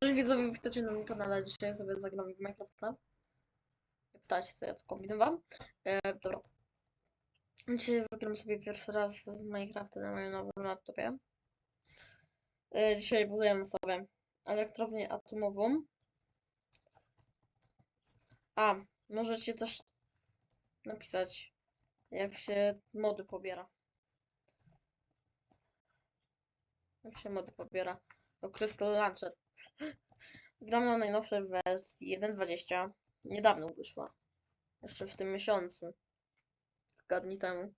Cześć widzowie, witajcie na moim kanale. Dzisiaj sobie zagramy w Minecrafta. Nie pytajcie, co ja tu kombinowałam. E, dobra. Dzisiaj zagramy sobie pierwszy raz w Minecrafta na moim nowym laptopie. E, dzisiaj budujemy sobie elektrownię atomową. A, możecie też napisać, jak się mody pobiera. Jak się mody pobiera. O Crystal Launcher. Gram na najnowszej wersji 1.20. Niedawno wyszła. Jeszcze w tym miesiącu. Kilka dni temu.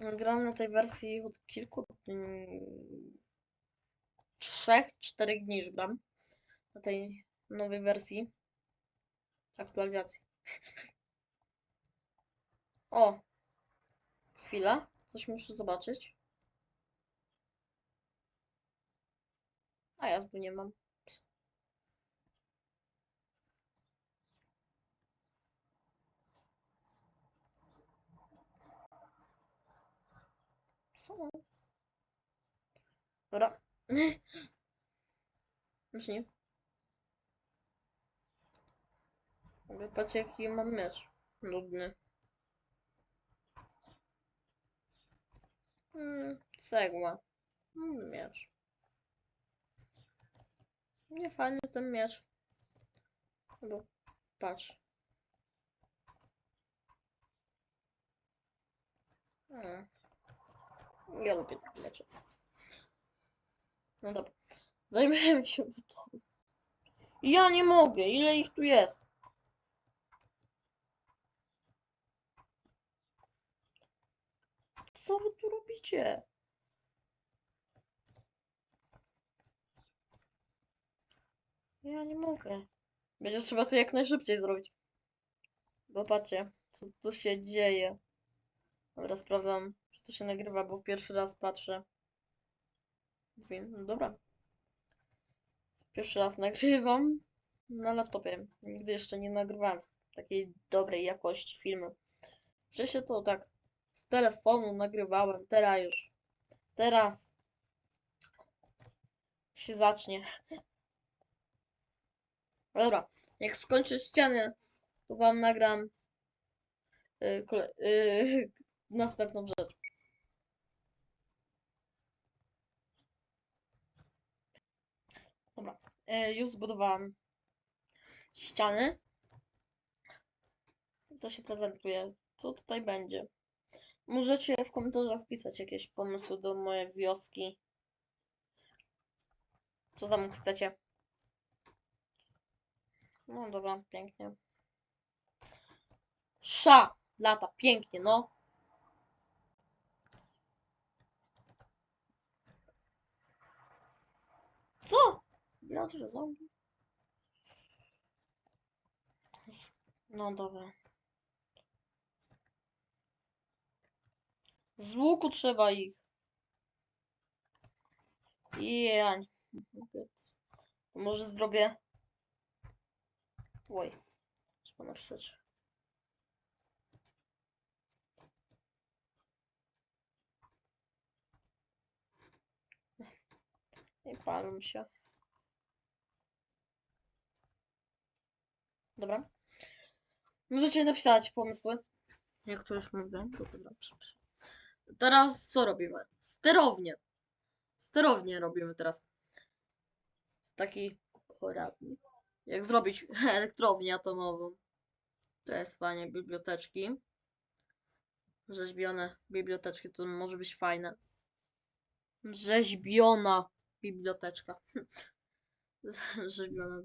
Gram na tej wersji od kilku dni. Trzech, czterech dni już gram. Na tej nowej wersji. Aktualizacji. O! Chwila. Coś muszę zobaczyć. A ja tu nie mam. Co? Dobra. Znaczy nie. Ale patrzcie jaki mam miecz. Nudny. Hmm, cegła. Hmm, miecz. Nie fajny ten miecz. Bo patrz. Hmm. Ja lubię takie miecze. No dobra. Zajmujemy się budową. Ja nie mogę. Ile ich tu jest? Co wy tu robicie? Ja nie mogę. Będzie trzeba to jak najszybciej zrobić. Bo patrzcie, co tu się dzieje. Dobra, sprawdzam, czy to się nagrywa, bo pierwszy raz patrzę. No dobra. Pierwszy raz nagrywam na laptopie. Nigdy jeszcze nie nagrywałem takiej dobrej jakości filmu. Wcześniej to tak z telefonu nagrywałem, teraz już. Teraz się zacznie. Dobra, jak skończę ścianę, to wam nagram y, kole- y, następną rzecz. Dobra, y, już zbudowałam ściany. To się prezentuje. Co tutaj będzie? Możecie w komentarzach wpisać jakieś pomysły do mojej wioski. Co tam chcecie? No dobra, pięknie. Sza! Lata, pięknie, no. Co? Wiatrze zombie. No dobra. Z łuku trzeba ich. To może zrobię Oj, trzeba napisać. Nie palą się. Dobra. Możecie napisać pomysły. Jak to już mówię, dobra. Teraz co robimy? Sterownię. Sterownię robimy teraz. Taki poradnik jak zrobić elektrownię atomową. To jest fajnie, biblioteczki. Rzeźbione biblioteczki, to może być fajne. Rzeźbiona biblioteczka. Rzeźbiona.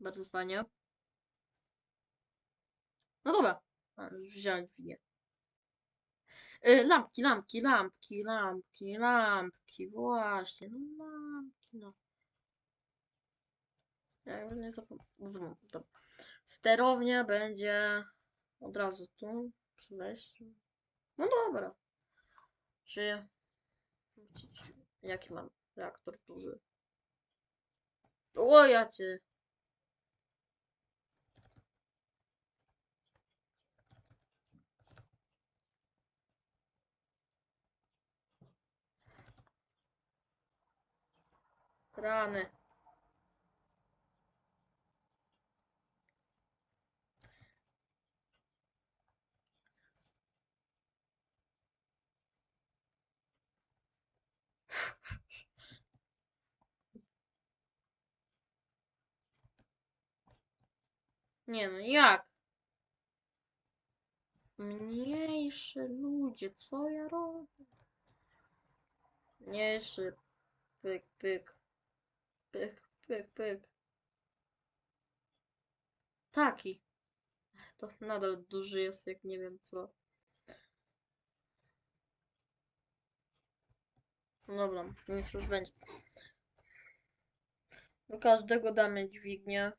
Bardzo fajnie. No dobra. A, już wziąłem dźwignię. Y, lampki, lampki, lampki, lampki, lampki. Właśnie, no lampki, no. Ja już nie zapomnę. Sterownia będzie od razu tu przy wejściu. No dobra. Czy jaki mam reaktor duży? O ja cię. Rany. Nie no, jak? Mniejszy ludzie, co ja robię? Mniejszy. Pyk, pyk. Pyk, pyk, pyk. Taki. To nadal duży jest, jak nie wiem co. Dobra, niech już będzie. Do każdego damy dźwignię.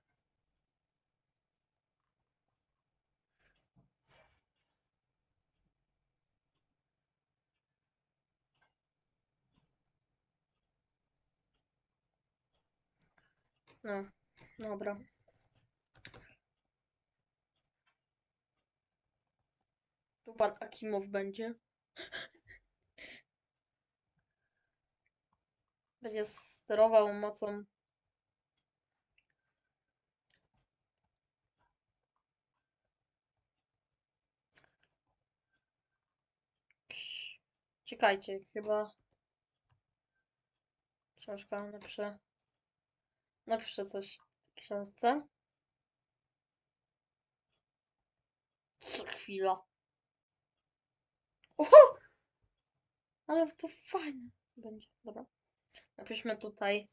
No, dobra. Tu pan Akimow będzie. Będzie sterował mocą. Czekajcie, chyba książka napiszę. Napiszę coś w książce. Co chwila. Oho! Ale to fajne będzie. Dobra. Napiszmy tutaj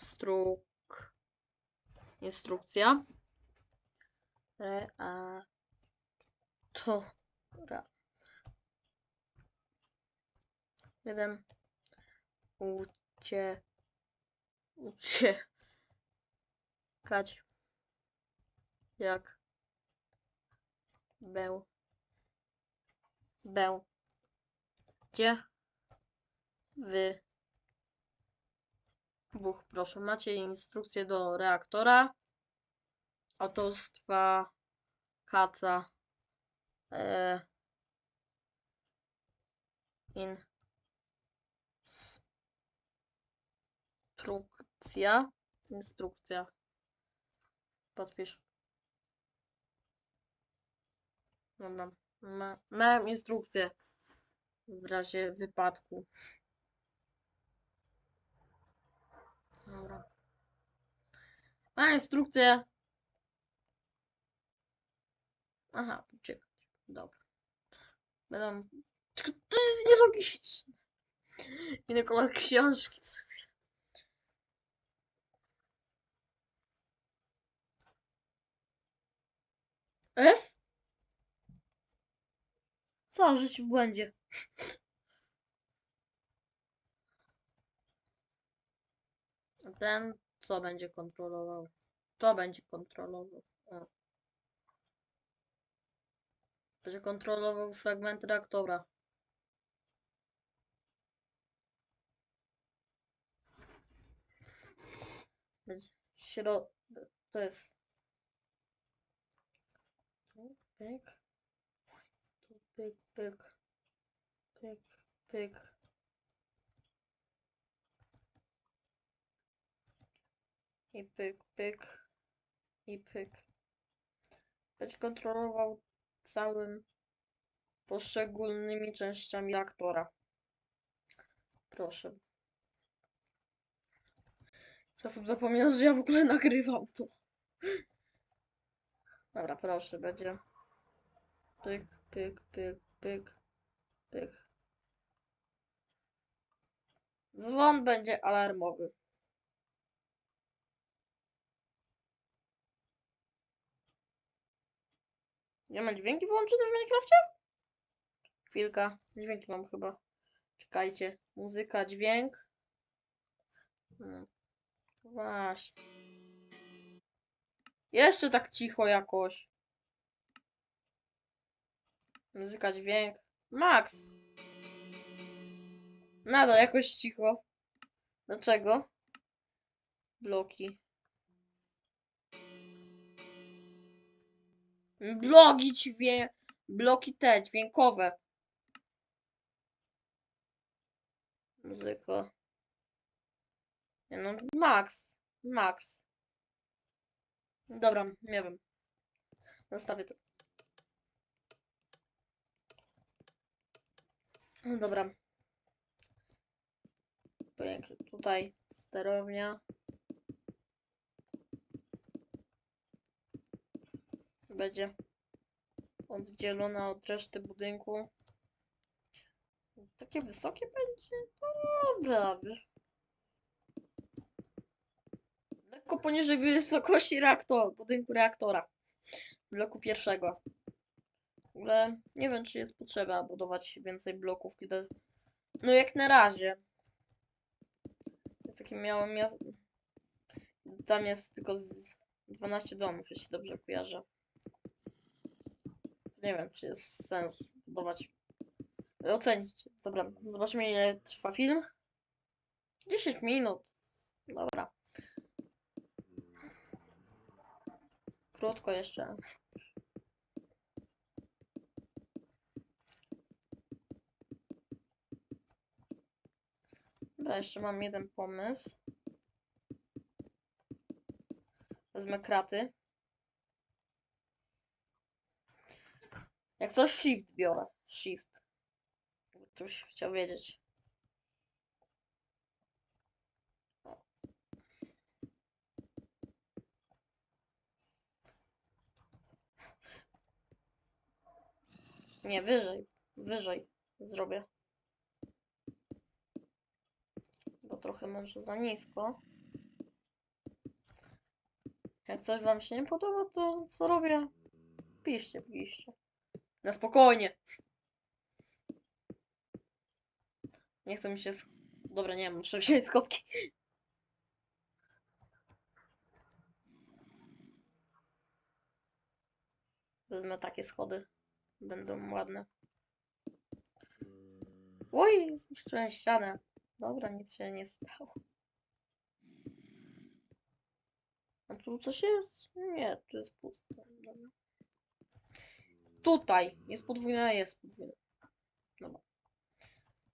instruk instrukcja. Reaktora. Jeden. Ucie uciekać. Jak? Był był gdzie? Wy Buch, proszę, macie instrukcję do reaktora. Autorstwa kaca e, instrukcja. Instrukcja. Podpisz. Dobra. Ma, mam instrukcję w razie wypadku. Dobra. Mam instrukcję. Aha, uciekać. Dobra. Będą... To jest nielogiczne. Inny kolor książki. F? Co, żyć w błędzie. Ten co będzie kontrolował? To będzie kontrolował. Będzie kontrolował fragment reaktora. Będzie śro... To jest... Pyk. Pyk, pyk. Pyk. I pyk, pyk. I pyk. Będzie kontrolował całym poszczególnymi częściami reaktora. Proszę. Czasem zapominam, że ja w ogóle nagrywam to. Dobra, proszę, będzie. Pyk, pyk, pyk, pyk, pyk. Dzwon będzie alarmowy. Nie ma dźwięki włączone w Minecrafcie? Chwilka, dźwięki mam chyba. Czekajcie, muzyka, dźwięk. Hmm. Właśnie. Jeszcze tak cicho jakoś. Muzyka, dźwięk. Max! Nadal jakoś cicho. Dlaczego? Bloki. Bloki dźwię... Bloki te, dźwiękowe. Muzyka. No, max. Max. Dobra, nie wiem. Zostawię to. No dobra. Pięknie. Tutaj sterownia. Będzie oddzielona od reszty budynku. Takie wysokie będzie? Dobra. Lekko poniżej wysokości reaktor, budynku reaktora. Bloku pierwszego. Ogóle nie wiem, czy jest potrzeba budować więcej bloków, kiedy... No jak na razie. Jest takie miałem miasto. Tam jest tylko z 12 domów, jeśli dobrze kojarzę. Nie wiem, czy jest sens budować. Ocenić. Dobra, zobaczmy ile trwa film. 10 minut. Dobra. Krótko jeszcze. Dobra, jeszcze mam jeden pomysł. Wezmę kraty. Jak coś shift biorę. Shift. Ktoś chciał wiedzieć. Nie, wyżej. Wyżej zrobię. Bo trochę może za nisko. Jak coś wam się nie podoba, to co robię? Piszcie, piszcie. Na spokojnie. Nie chcę mi się... Dobra, nie, muszę wziąć skotki. Wezmę takie schody. Będą ładne. Oj, zniszczyłem ścianę. Dobra, nic się nie stało. A tu coś jest? Nie, tu jest pusto. Dobra. Tutaj jest podwójne, a jest podwójne. Dobra.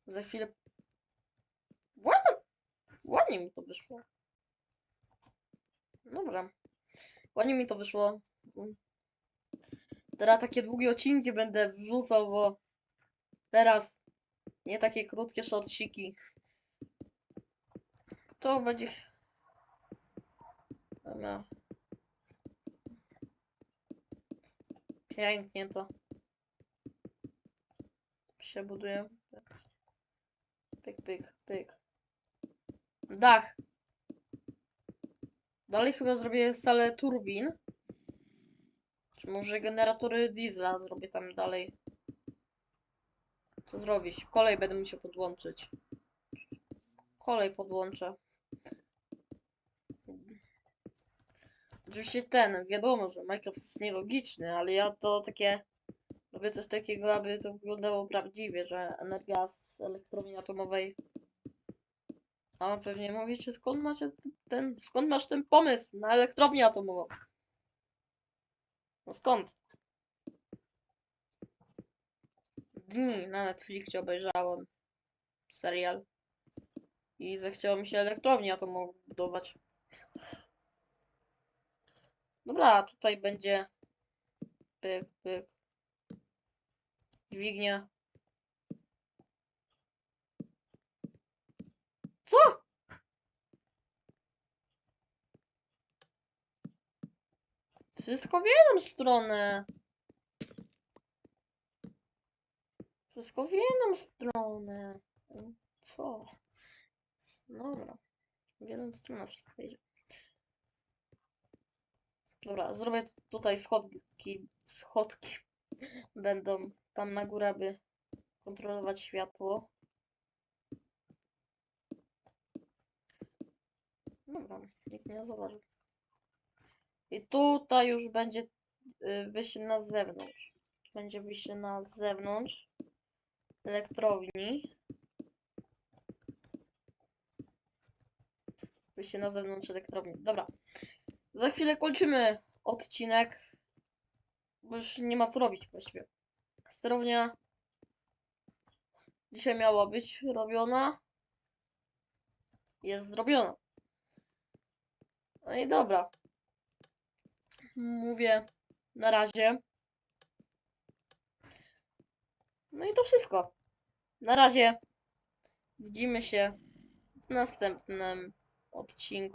Za chwilę. Ładnie, ładnie mi to wyszło. Dobra. Ładnie mi to wyszło. Teraz takie długie odcinki będę wrzucał, bo teraz nie takie krótkie shortsiki. To będzie. Dobra. Pięknie to się buduje. Pyk, pyk, pyk. Dach. Dalej chyba zrobię salę turbin. Czy może generatory diesla zrobię tam dalej. Co zrobić? Kolej będę musiał podłączyć. Kolej podłączę. Oczywiście ten, wiadomo, że Minecraft jest nielogiczny, ale ja to takie robię coś takiego, aby to wyglądało prawdziwie, że energia z elektrowni atomowej. A pewnie mówicie, skąd t- ten, skąd masz ten pomysł na elektrownię atomową? No skąd? Dni na Netflixie obejrzałem serial i zechciało mi się elektrownię atomową budować. Dobra, tutaj będzie pyk, pyk. Dźwignia. Co? Wszystko w jedną stronę. Wszystko w jedną stronę. Co? Dobra. W jedną stronę wszystko idzie. Dobra, zrobię tutaj schodki. Schodki będą tam na górę, by kontrolować światło. Dobra, nikt nie zauważył. I tutaj już będzie y, wyjście na zewnątrz. Będzie wyjście na zewnątrz elektrowni. oczywiście na zewnątrz elektrowni. Dobra. Za chwilę kończymy odcinek. Bo już nie ma co robić właściwie. Sterownia dzisiaj miała być robiona. Jest zrobiona. No i dobra. Mówię na razie. No i to wszystko. Na razie. Widzimy się w następnym Optin